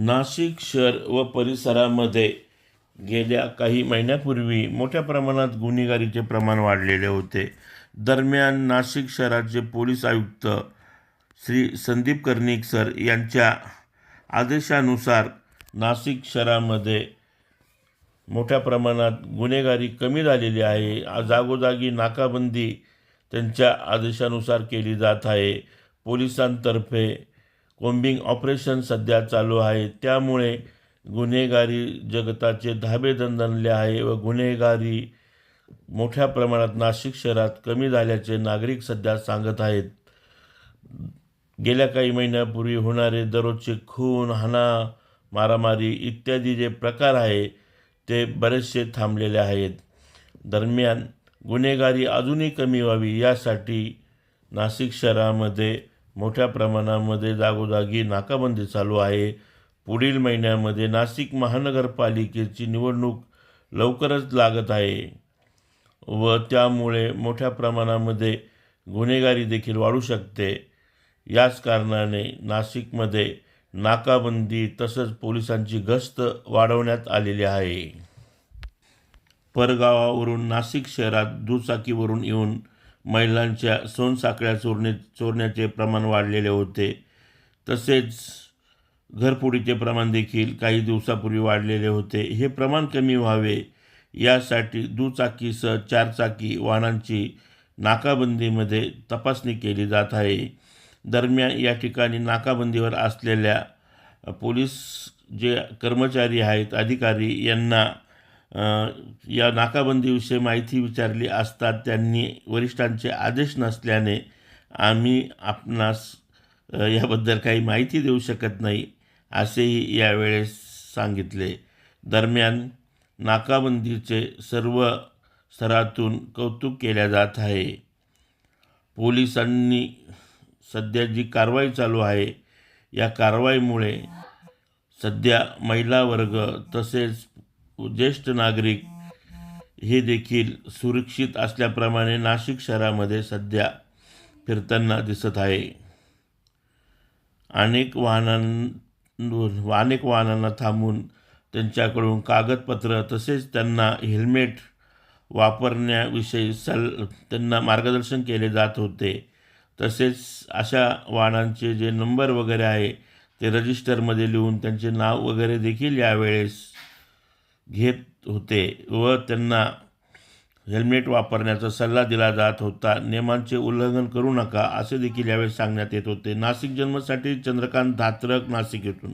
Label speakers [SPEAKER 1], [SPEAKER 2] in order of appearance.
[SPEAKER 1] नाशिक शहर व परिसरामध्ये गेल्या काही महिन्यापूर्वी मोठ्या प्रमाणात गुन्हेगारीचे प्रमाण वाढलेले होते. दरम्यान नाशिक शहराचे पोलीस आयुक्त श्री संदीप कर्णिक सर यांच्या आदेशानुसार नाशिक शहरामध्ये मोठ्या प्रमाणात गुन्हेगारी कमी झालेली आहे. जागोजागी नाकाबंदी त्यांच्या आदेशानुसार केली जात आहे. पोलिसांतर्फे कोम्बिंग ऑपरेशन सध्या चालू आहे. त्यामुळे गुन्हेगारी जगताचे धाबे दणदणले आहे व गुन्हेगारी मोठ्या प्रमाणात नाशिक शहरात कमी झाल्याचे नागरिक सध्या सांगत आहेत. गेल्या काही महिन्यापूर्वी होणारे दररोजचे खून हाना मारामारी इत्यादी जे प्रकार आहे ते बरेचसे थांबलेले आहेत. दरम्यान गुन्हेगारी अजूनही कमी व्हावी यासाठी नाशिक शहरामध्ये मोठ्या प्रमाणामध्ये जागोजागी नाकाबंदी चालू आहे. पुढील महिन्यामध्ये नाशिक महानगरपालिकेची निवडणूक लवकरच लागत आहे व त्यामुळे मोठ्या प्रमाणामध्ये गुन्हेगारी देखील वाढू शकते. याच कारणाने नाशिकमध्ये नाकाबंदी तसंच पोलिसांची गस्त वाढवण्यात आलेली आहे. परगावावरून नाशिक शहरात दुचाकीवरून येऊन महिलांच्या सोनसाखळ्या चोरणे चोरण्याचे प्रमाण वाढलेले होते. तसेच घरफोडीचे प्रमाण देखील काही दिवसापूर्वी वाढलेले होते. हे प्रमाण कमी व्हावे यासाठी दुचाकीसह चारचाकी वाहनांची नाकाबंदीमध्ये तपासणी केली जात आहे. दरम्यान या ठिकाणी नाकाबंदीवर असलेल्या पोलीस जे कर्मचारी आहेत अधिकारी यांना या नाकाबंदीविषयी माहिती विचारली असता त्यांनी वरिष्ठांचे आदेश नसल्याने आम्ही आपणास याबद्दल काही माहिती देऊ शकत नाही असेही यावेळेस सांगितले. दरम्यान नाकाबंदीचे सर्व स्तरातून कौतुक केल्या जात आहे. पोलिसांनी सध्या जी कारवाई चालू आहे या कारवाईमुळे सध्या महिला वर्ग तसेच ज्येष्ठ नागरिक हे देखील सुरक्षित असल्याप्रमाणे नाशिक शहरामध्ये सध्या फिरताना दिसत आहे. अनेक वाहनां अनेक वाहनांना थांबून त्यांच्याकडून कागदपत्र तसेच त्यांना हेल्मेट वापरण्याविषयी सल त्यांना मार्गदर्शन केले जात होते. तसेच अशा वाहनांचे जे नंबर वगैरे आहे ते रजिस्टरमध्ये लिहून त्यांचे नाव वगैरे देखील यावेळेस घेत होते व त्यांना हेल्मेट वापरण्याचा सल्ला दिला जात होता. नियमांचे उल्लंघन करू नका असे देखील यावेळी सांगण्यात येत होते. नाशिक जन्मसाठी चंद्रकांत धात्रक नाशिक येथून.